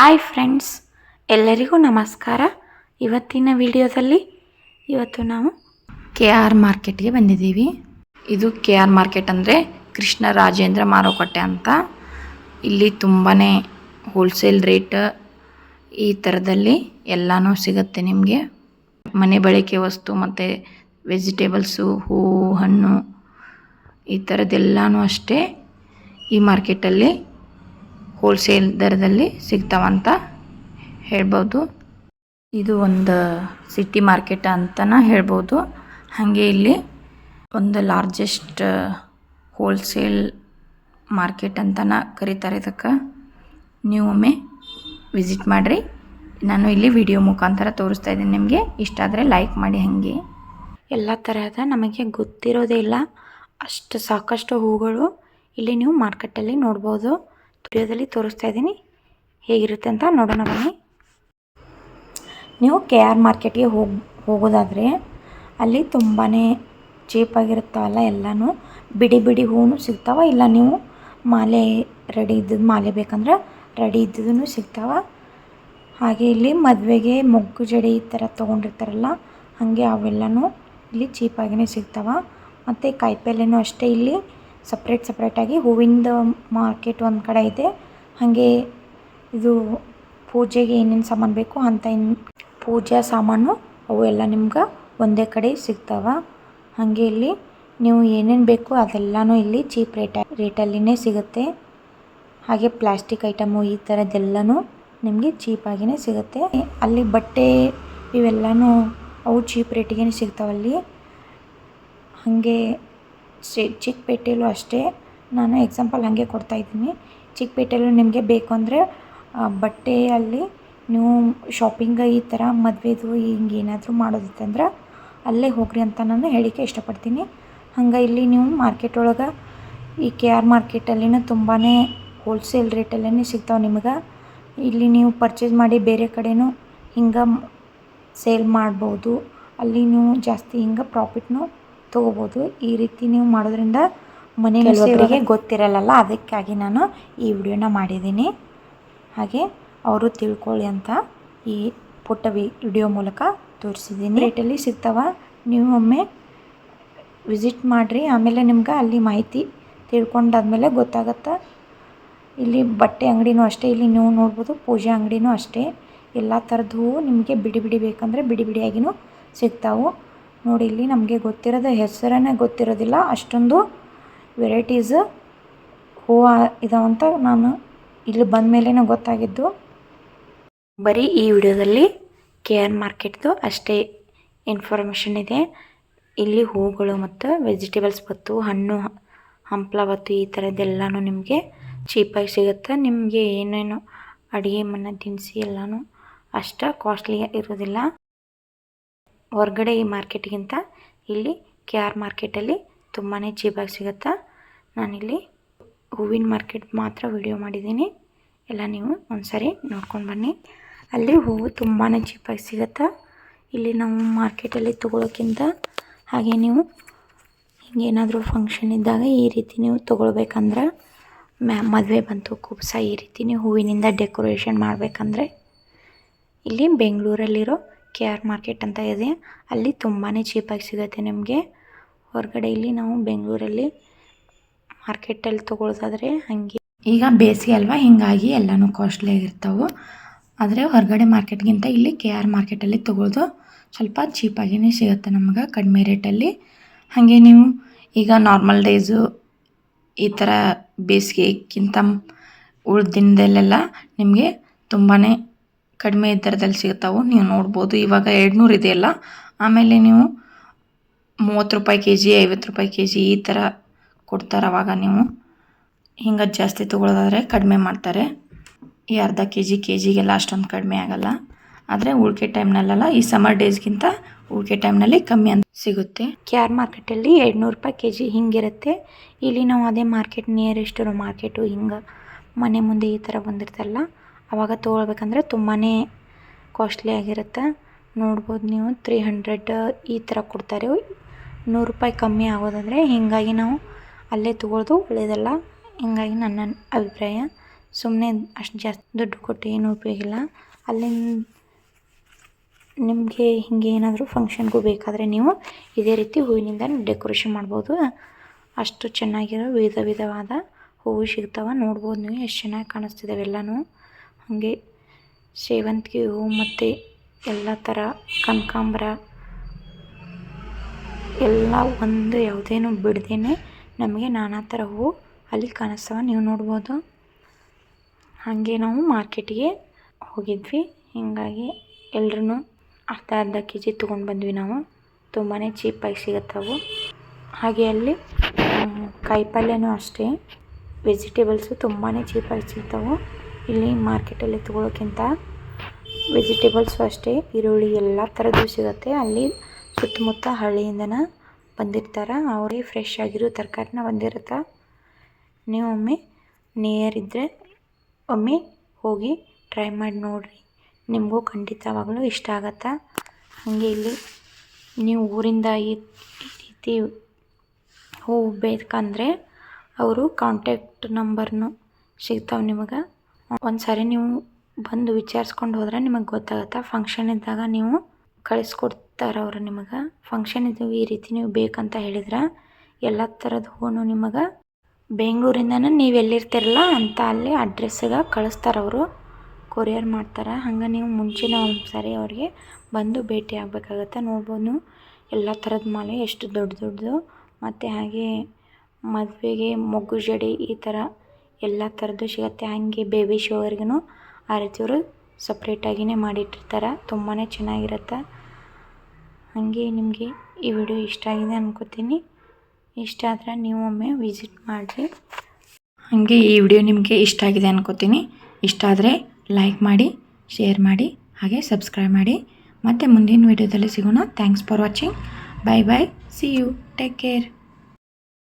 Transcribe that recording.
Hi friends, ಎಲ್ಲರಿಗೂ ನಮಸ್ಕಾರ. ಇವತ್ತಿನ ವಿಡಿಯೋದಲ್ಲಿ ಇವತ್ತು ನಾವು ಕೆ ಆರ್ ಮಾರ್ಕೆಟ್ಗೆ ಬಂದಿದ್ದೀವಿ. ಇದು ಕೆ ಆರ್ ಮಾರ್ಕೆಟ್ ಅಂದರೆ ಕೃಷ್ಣ ರಾಜೇಂದ್ರ ಮಾರುಕಟ್ಟೆ ಅಂತ. ಇಲ್ಲಿ ತುಂಬಾ ಹೋಲ್ಸೇಲ್ ರೇಟ್ ಈ ಥರದಲ್ಲಿ ಎಲ್ಲನೂ ಸಿಗುತ್ತೆ ನಿಮಗೆ. ಮನೆ ಬಳಕೆ ವಸ್ತು ಮತ್ತು ವೆಜಿಟೇಬಲ್ಸು ಹೂವು ಹಣ್ಣು ಈ ಥರದ್ದೆಲ್ಲನೂ ಅಷ್ಟೇ ಈ ಮಾರ್ಕೆಟಲ್ಲಿ ಹೋಲ್ಸೇಲ್ ದರದಲ್ಲಿ ಸಿಗ್ತಾವಂತ ಹೇಳ್ಬೋದು. ಇದು ಒಂದು ಸಿಟಿ ಮಾರ್ಕೆಟ್ ಅಂತನ ಹೇಳ್ಬೋದು. ಹಾಗೆ ಇಲ್ಲಿ ಒಂದು ಲಾರ್ಜೆಸ್ಟ್ ಹೋಲ್ಸೇಲ್ ಮಾರ್ಕೆಟ್ ಅಂತನ ಕರೀತಾರೆ ಇದಕ್ಕೆ. ನೀವು ಒಮ್ಮೆ ವಿಸಿಟ್ ಮಾಡಿರಿ. ನಾನು ಇಲ್ಲಿ ವಿಡಿಯೋ ಮುಖಾಂತರ ತೋರಿಸ್ತಾ ಇದ್ದೀನಿ ನಿಮಗೆ. ಇಷ್ಟ ಆದರೆ ಲೈಕ್ ಮಾಡಿ ಹಾಗೆ. ಎಲ್ಲ ತರಹದ ನಮಗೆ ಗೊತ್ತಿರೋದೇ ಇಲ್ಲ. ಅಷ್ಟು ಸಾಕಷ್ಟು ಹೂಗಳು ಇಲ್ಲಿ ನೀವು ಮಾರ್ಕೆಟಲ್ಲಿ ನೋಡ್ಬೋದು. ವಿಡಿಯೋದಲ್ಲಿ ತೋರಿಸ್ತಾ ಇದ್ದೀನಿ. ಹೇಗಿರುತ್ತೆ ಅಂತ ನೋಡೋಣ ಬನ್ನಿ. ನೀವು ಕೆ ಆರ್ ಮಾರ್ಕೆಟ್ಗೆ ಹೋಗಿ, ಹೋಗೋದಾದರೆ ಅಲ್ಲಿ ತುಂಬಾ ಚೀಪಾಗಿರುತ್ತವಲ್ಲ ಎಲ್ಲನೂ. ಬಿಡಿ ಬಿಡಿ ಹೂವು ಸಿಗ್ತಾವ, ಇಲ್ಲ ನೀವು ಮಾಲೆ ರೆಡಿ ಇದ್ದದ್ದು ಮಾಲೆ ಬೇಕಂದ್ರೆ ರೆಡಿ ಇದ್ದದೂ ಸಿಗ್ತಾವ. ಹಾಗೆ ಇಲ್ಲಿ ಮದುವೆಗೆ ಮೊಗ್ಗು ಜಡೆ ಈ ಥರ ತೊಗೊಂಡಿರ್ತಾರಲ್ಲ, ಹಾಗೆ ಅವೆಲ್ಲನೂ ಇಲ್ಲಿ ಚೀಪಾಗಿಯೇ ಸಿಗ್ತಾವ. ಮತ್ತು ಕಾಯಿಪಲ್ಲೆನೂ ಅಷ್ಟೇ ಇಲ್ಲಿ. ಸಪ್ರೇಟ್ ಸಪ್ರೇಟಾಗಿ ಹೂವಿಂದ ಮಾರ್ಕೆಟ್ ಒಂದು ಕಡೆ ಇದೆ ಹಾಗೆ ಇದು ಪೂಜೆಗೆ ಏನೇನು ಸಾಮಾನು ಬೇಕು ಅಂತ ಇನ್ನು ಪೂಜಾ ಸಾಮಾನು ಅವು ಎಲ್ಲ ನಿಮ್ಗೆ ಒಂದೇ ಕಡೆ ಸಿಗ್ತಾವ. ಹಾಗೆ ಇಲ್ಲಿ ನೀವು ಏನೇನು ಬೇಕು ಅದೆಲ್ಲನೂ ಇಲ್ಲಿ ಚೀಪ್ ರೇಟ ರೇಟಲ್ಲಿನೇ ಸಿಗುತ್ತೆ. ಹಾಗೆ ಪ್ಲಾಸ್ಟಿಕ್ ಐಟಮು ಈ ಥರದ್ದೆಲ್ಲನೂ ನಿಮಗೆ ಚೀಪಾಗಿಯೇ ಸಿಗುತ್ತೆ. ಅಲ್ಲಿ ಬಟ್ಟೆ ಇವೆಲ್ಲನೂ ಅವು ಚೀಪ್ ರೇಟಿಗೆ ಸಿಗ್ತಾವಲ್ಲಿ. ಹಾಗೆ ಚಿಕ್ಕಪೇಟೆಯಲ್ಲೂ ಅಷ್ಟೇ. ನಾನು ಎಕ್ಸಾಂಪಲ್ ಹಾಗೆ ಕೊಡ್ತಾಯಿದ್ದೀನಿ ಚಿಕ್ಕಪೇಟೆಯಲ್ಲೂ ನಿಮಗೆ ಬೇಕು ಅಂದರೆ ಬಟ್ಟೆಯಲ್ಲಿ ನೀವು ಶಾಪಿಂಗ್ ಈ ಥರ ಮದುವೆದು ಹಿಂಗೆ ಏನಾದರೂ ಮಾಡೋದಿತ್ತಂದ್ರೆ ಅಲ್ಲೇ ಹೋಗ್ರಿ ಅಂತ ನಾನು ಹೇಳಿಕೆ ಇಷ್ಟಪಡ್ತೀನಿ. ಹಂಗೆ ಇಲ್ಲಿ ನೀವು ಮಾರ್ಕೆಟ್ ಒಳಗೆ ಈ ಕೆ ಆರ್ ಮಾರ್ಕೆಟಲ್ಲಿನೂ ತುಂಬಾ ಹೋಲ್ಸೇಲ್ ರೇಟಲ್ಲೇ ಸಿಗ್ತಾವೆ ನಿಮಗೆ. ಇಲ್ಲಿ ನೀವು ಪರ್ಚೇಸ್ ಮಾಡಿ ಬೇರೆ ಕಡೆನೂ ಹಿಂಗೆ ಸೇಲ್ ಮಾಡ್ಬೋದು. ಅಲ್ಲಿ ನೀವು ಜಾಸ್ತಿ ಹಿಂಗೆ ಪ್ರಾಫಿಟ್ನು ತೊಗೋಬೋದು. ಈ ರೀತಿ ನೀವು ಮಾಡೋದ್ರಿಂದ ಮನೆ ಕೆಲವೊಬ್ಬರಿಗೆ ಗೊತ್ತಿರಲ್ಲ ಅದಕ್ಕಾಗಿ ನಾನು ಈ ವಿಡಿಯೋನ ಮಾಡಿದ್ದೀನಿ. ಹಾಗೆ ಅವರು ತಿಳ್ಕೊಳ್ಳಿ ಅಂತ ಈ ಪುಟ್ಟ ವಿ ವಿಡಿಯೋ ಮೂಲಕ ತೋರಿಸಿದ್ದೀನಿ. ರೇಟಲ್ಲಿ ಸಿಗ್ತಾವ. ನೀವು ಒಮ್ಮೆ ವಿಸಿಟ್ ಮಾಡಿರಿ. ಆಮೇಲೆ ನಿಮ್ಗೆ ಅಲ್ಲಿ ಮಾಹಿತಿ ತಿಳ್ಕೊಂಡಾದ್ಮೇಲೆ ಗೊತ್ತಾಗತ್ತೆ? ಇಲ್ಲಿ ಬಟ್ಟೆ ಅಂಗಡಿನೂ ಅಷ್ಟೇ ಇಲ್ಲಿ ನೀವು ನೋಡ್ಬೋದು ಪೂಜೆ ಅಂಗಡಿನೂ ಅಷ್ಟೇ. ಎಲ್ಲ ಥರದ್ದು ಹೂವು ನಿಮಗೆ ಬಿಡಿ ಬಿಡಿ ಬೇಕಂದರೆ ಬಿಡಿ ಬಿಡಿಯಾಗಿನೂ ಸಿಗ್ತಾವೆ. ನೋಡಿ, ಇಲ್ಲಿ ನಮಗೆ ಗೊತ್ತಿರೋದ ಹೆಸರನ್ನೇ ಗೊತ್ತಿರೋದಿಲ್ಲ. ಅಷ್ಟೊಂದು ವೆರೈಟೀಸ್ ಹೂವು ಇದಾವಂತ ನಾನು ಇಲ್ಲಿ ಬಂದ ಮೇಲೇ ಗೊತ್ತಾಗಿದ್ದು. ಬರೀ ಈ ವಿಡಿಯೋದಲ್ಲಿ ಕೆ ಆರ್ ಮಾರ್ಕೆಟ್ದು ಅಷ್ಟೇ ಇನ್ಫಾರ್ಮೇಷನ್ ಇದೆ. ಇಲ್ಲಿ ಹೂಗಳು ಮತ್ತು ವೆಜಿಟೇಬಲ್ಸ್ ಬತ್ತು, ಹಣ್ಣು, ಹಂಪ್ಲ ಬತ್ತು ಈ ಥರದ್ದೆಲ್ಲನೂ ನಿಮಗೆ ಚೀಪಾಗಿ ಸಿಗುತ್ತೆ. ನಿಮಗೆ ಏನೇನು ಅಡುಗೆ ಮನೆ ದಿನಸಿ ಎಲ್ಲನೂ ಅಷ್ಟು ಕಾಸ್ಟ್ಲಿ ಇರೋದಿಲ್ಲ. ಹೊರಗಡೆ ಈ ಮಾರ್ಕೆಟ್ಗಿಂತ ಇಲ್ಲಿ ಕೆ ಆರ್ ಮಾರ್ಕೆಟಲ್ಲಿ ತುಂಬಾ ಚೀಪಾಗಿ ಸಿಗುತ್ತೆ? ನಾನಿಲ್ಲಿ ಹೂವಿನ ಮಾರ್ಕೆಟ್ ಮಾತ್ರ ವಿಡಿಯೋ ಮಾಡಿದ್ದೀನಿ. ಎಲ್ಲ ನೀವು ಒಂದ್ಸರಿ ನೋಡ್ಕೊಂಡು ಬನ್ನಿ. ಅಲ್ಲಿ ಹೂವು ತುಂಬಾ ಚೀಪಾಗಿ ಸಿಗುತ್ತೆ? ಇಲ್ಲಿ ನಾವು ಮಾರ್ಕೆಟಲ್ಲಿ ತೊಗೊಳೋಕ್ಕಿಂತ ಹಾಗೆ ನೀವು ಹಿಂಗೇನಾದರೂ ಫಂಕ್ಷನ್ ಇದ್ದಾಗ ಈ ರೀತಿ ನೀವು ತೊಗೊಳ್ಬೇಕಂದ್ರೆ ಮ್ಯಾ ಮದುವೆ ಬಂತು, ಕುಬ್ಸ ಈ ರೀತಿ ನೀವು ಹೂವಿನಿಂದ ಡೆಕೋರೇಷನ್ ಮಾಡಬೇಕಂದ್ರೆ ಇಲ್ಲಿ ಬೆಂಗಳೂರಲ್ಲಿರೋ ಕೆ ಆರ್ ಮಾರ್ಕೆಟ್ ಅಂತ ಇದೆ. ಅಲ್ಲಿ ತುಂಬಾ ಚೀಪಾಗಿ ಸಿಗುತ್ತೆ ನಿಮಗೆ. ಹೊರಗಡೆ ಇಲ್ಲಿ ನಾವು ಬೆಂಗಳೂರಲ್ಲಿ ಮಾರ್ಕೆಟಲ್ಲಿ ತೊಗೊಳ್ಳೋದಾದರೆ ಹಾಗೆ. ಈಗ ಬೇಸಿಗೆ ಅಲ್ವಾ, ಹೀಗಾಗಿ ಎಲ್ಲನೂ ಕಾಸ್ಟ್ಲಿ ಆಗಿರ್ತಾವೆ. ಆದರೆ ಹೊರಗಡೆ ಮಾರ್ಕೆಟ್ಗಿಂತ ಇಲ್ಲಿ ಕೆ ಆರ್ ಮಾರ್ಕೆಟಲ್ಲಿ ತೊಗೊಳೋದು ಸ್ವಲ್ಪ ಚೀಪಾಗಿಯೇ ಸಿಗುತ್ತೆ ನಮ್ಗೆ ಕಡಿಮೆ ರೇಟಲ್ಲಿ ಹಾಗೆ ನೀವು ಈಗ ನಾರ್ಮಲ್ ಡೇಸು ಈ ಥರ ಬೇಸಿಗೆಗಿಂತ ಉಳಿದ ದಿನದಲ್ಲೆಲ್ಲ ನಿಮಗೆ ತುಂಬಾ ಕಡಿಮೆ ದರದಲ್ಲಿ ಸಿಗ್ತಾವೆ ನೀವು ನೋಡ್ಬೋದು. ಇವಾಗ ಎರಡುನೂರು ಇದೆಯಲ್ಲ ಆಮೇಲೆ ನೀವು ಮೂವತ್ತು ರೂಪಾಯಿ ಕೆ ಜಿ ಐವತ್ತು ರೂಪಾಯಿ ಕೆ ಜಿ ಈ ಥರ ಕೊಡ್ತಾರೆ ಅವಾಗ ನೀವು. ಹಿಂಗೆ ಜಾಸ್ತಿ ತೊಗೊಳೋದಾದರೆ ಕಡಿಮೆ ಮಾಡ್ತಾರೆ. ಈ ಅರ್ಧ ಕೆ ಜಿ ಕೆ ಜಿಗೆಲ್ಲ ಅಷ್ಟೊಂದು ಕಡಿಮೆ ಆಗೋಲ್ಲ. ಆದರೆ ಉಳಿಕೆ ಟೈಮ್ನಲ್ಲೆಲ್ಲ ಈ ಸಮ್ಮರ್ ಡೇಸ್ಗಿಂತ ಉಳಿಕೆ ಟೈಮ್ನಲ್ಲಿ ಕಮ್ಮಿ ಅಂತ ಸಿಗುತ್ತೆ. ಕೆ ಆರ್ ಮಾರ್ಕೆಟಲ್ಲಿ ಎರಡುನೂರು ರೂಪಾಯಿ ಕೆ ಜಿ ಹಿಂಗಿರುತ್ತೆ. ಇಲ್ಲಿ ನಾವು ಅದೇ ಮಾರ್ಕೆಟ್ ನಿಯರೆಸ್ಟ್ ಇರೋ ಮಾರ್ಕೆಟು ಹಿಂಗೆ ಮನೆ ಮುಂದೆ ಈ ಥರ ಬಂದಿರ್ತಲ್ಲ. ಅವಾಗ ತೊಗೊಳ್ಬೇಕಂದ್ರೆ ತುಂಬಾ ಕಾಸ್ಟ್ಲಿ ಆಗಿರುತ್ತೆ. ನೋಡ್ಬೋದು ನೀವು ತ್ರೀ ಹಂಡ್ರೆಡ್ ಈ ಥರ ಕೊಡ್ತಾರೆ. ನೂರು ರೂಪಾಯಿ ಕಮ್ಮಿ ಆಗೋದಂದರೆ ಹೀಗಾಗಿ ನಾವು ಅಲ್ಲೇ ತೊಗೊಳ್ಳೋದು ಒಳ್ಳೆಯದಲ್ಲ ಹೀಗಾಗಿ ನನ್ನ ಅಭಿಪ್ರಾಯ. ಸುಮ್ಮನೆ ಅಷ್ಟು ಜಾಸ್ತಿ ದುಡ್ಡು ಕೊಟ್ಟು ಏನು ಉಪಯೋಗ ಇಲ್ಲ. ಅಲ್ಲಿಂದ ನಿಮಗೆ ಹಿಂಗೆ ಏನಾದರೂ ಫಂಕ್ಷನ್ಗೂ ಬೇಕಾದರೆ ನೀವು ಇದೇ ರೀತಿ ಹೂವಿನಿಂದ ಡೆಕೋರೇಷನ್ ಮಾಡ್ಬೋದು. ಅಷ್ಟು ಚೆನ್ನಾಗಿರೋ ವಿಧ ವಿಧವಾದ ಹೂವು ಸಿಗ್ತಾವೆ. ನೋಡ್ಬೋದು ನೀವು ಎಷ್ಟು ಚೆನ್ನಾಗಿ ಕಾಣಿಸ್ತಿದ್ದಾವೆ ಎಲ್ಲನೂ. ಹಾಗೆ ಸೇವಂತಿಗೆ ಹೂವು ಮತ್ತು ಎಲ್ಲ ಥರ ಕನಕಾಂಬರ, ಎಲ್ಲ ಒಂದು ಯಾವುದೇನು ಬಿಡ್ದೇನೆ ನಮಗೆ ನಾನಾ ಥರ ಹೂವು ಅಲ್ಲಿ ಕಾಣಿಸ್ತವೆ. ನೀವು ನೋಡ್ಬೋದು. ಹಾಗೆ ನಾವು ಮಾರ್ಕೆಟಿಗೆ ಹೋಗಿದ್ವಿ. ಹೀಗಾಗಿ ಎಲ್ರೂ ಅರ್ಧ ಅರ್ಧ ಕೆ ಜಿ ತೊಗೊಂಡು ಬಂದ್ವಿ ನಾವು. ತುಂಬಾ ಚೀಪಾಗಿ ಸಿಗುತ್ತವು ಹಾಗೆ ಅಲ್ಲಿ ಕಾಯಿಪಲ್ಯನೂ ಅಷ್ಟೇ. ವೆಜಿಟೇಬಲ್ಸು ತುಂಬಾ ಚೀಪಾಗಿ ಸಿಗ್ತಾವೆ. ಇಲ್ಲಿ ಮಾರ್ಕೆಟಲ್ಲಿ ತೊಗೊಳೋಕ್ಕಿಂತ ವೆಜಿಟೇಬಲ್ಸು ಅಷ್ಟೇ, ಈರುಳ್ಳಿ ಎಲ್ಲ ಥರದ್ದು ಸಿಗುತ್ತೆ. ಅಲ್ಲಿ ಸುತ್ತಮುತ್ತ ಹಳ್ಳಿಯಿಂದನೇ ಬಂದಿರ್ತಾರೆ. ಅವರೇ ಫ್ರೆಶ್ ಆಗಿರೋ ತರಕಾರಿನ ಬಂದಿರುತ್ತೆ? ನೀವು ಒಮ್ಮೆ ನಿಯರ್ ಇದ್ದರೆ ಒಮ್ಮೆ ಹೋಗಿ ಟ್ರೈ ಮಾಡಿ ನೋಡಿರಿ. ನಿಮಗೂ ಖಂಡಿತವಾಗಲೂ ಇಷ್ಟ ಆಗತ್ತೆ? ಹಾಗೆ ಇಲ್ಲಿ ನೀವು ಊರಿಂದ ಈ ರೀತಿ ಹೂವು ಬೇಕಂದರೆ ಅವರು ಕಾಂಟ್ಯಾಕ್ಟ್ ನಂಬರ್ನು ಸಿಗ್ತಾವೆ ನಿಮಗೆ. ಒಂದು ನೀವು ಬಂದು ವಿಚಾರಿಸ್ಕೊಂಡು ಹೋದ್ರೆ ನಿಮಗೆ ಗೊತ್ತಾಗುತ್ತೆ. ಫಂಕ್ಷನ್ ಇದ್ದಾಗ ನೀವು ಕಳಿಸ್ಕೊಡ್ತಾರೆ ಅವರು ನಿಮಗೆ. ಫಂಕ್ಷನ್ ಇದ್ದು ಈ ರೀತಿ ನೀವು ಬೇಕಂತ ಹೇಳಿದ್ರೆ ಎಲ್ಲ ಥರದ ಹೂವು ನಿಮಗೆ ಬೆಂಗಳೂರಿಂದನೇ ನೀವು ಎಲ್ಲಿರ್ತೀರಲ್ಲ ಅಂತ ಅಲ್ಲಿ ಅಡ್ರೆಸ್ಸಿಗೆ ಕಳಿಸ್ತಾರೆ ಅವರು. ಕೊರಿಯರ್ ಮಾಡ್ತಾರೆ. ಹಂಗೆ ನೀವು ಮುಂಚೆನೇ ಒಂದು ಸಾರಿ ಅವ್ರಿಗೆ ಬಂದು ಭೇಟಿ ಆಗಬೇಕಾಗತ್ತೆ. ನೋಡ್ಬೋದು ಎಲ್ಲ ಥರದ ಮಾಲೆ ಎಷ್ಟು ದೊಡ್ಡ ದೊಡ್ಡದು ಮತ್ತು ಹಾಗೆ ಮದುವೆಗೆ ಮೊಗ್ಗು ಜಡಿ ಈ ಥರ ಎಲ್ಲ ಥರದ್ದು ಸಿಗುತ್ತೆ. ಹಾಗೆ ಬೇಬಿ ಶೋವರ್ಗೂ ಅವರು ಸಪ್ರೇಟಾಗಿಯೇ ಮಾಡಿಟ್ಟಿರ್ತಾರೆ. ತುಂಬಾ ಚೆನ್ನಾಗಿರುತ್ತೆ. ಹಾಗೆ ನಿಮಗೆ ಈ ವಿಡಿಯೋ ಇಷ್ಟ ಆಗಿದೆ ಅನ್ಕೋತೀನಿ. ಇಷ್ಟ ಆದರೆ ನೀವು ಒಮ್ಮೆ ವಿಸಿಟ್ ಮಾಡಿರಿ. ಹಾಗೆ ಈ ವಿಡಿಯೋ ನಿಮಗೆ ಇಷ್ಟ ಆಗಿದೆ ಅನ್ಕೋತೀನಿ. ಇಷ್ಟ ಆದರೆ ಲೈಕ್ ಮಾಡಿ ಶೇರ್ ಮಾಡಿ, ಹಾಗೆ ಸಬ್ಸ್ಕ್ರೈಬ್ ಮಾಡಿ. ಮತ್ತು ಮುಂದಿನ ವಿಡಿಯೋದಲ್ಲಿ ಸಿಗೋಣ. Thanks for watching bye bye see you take care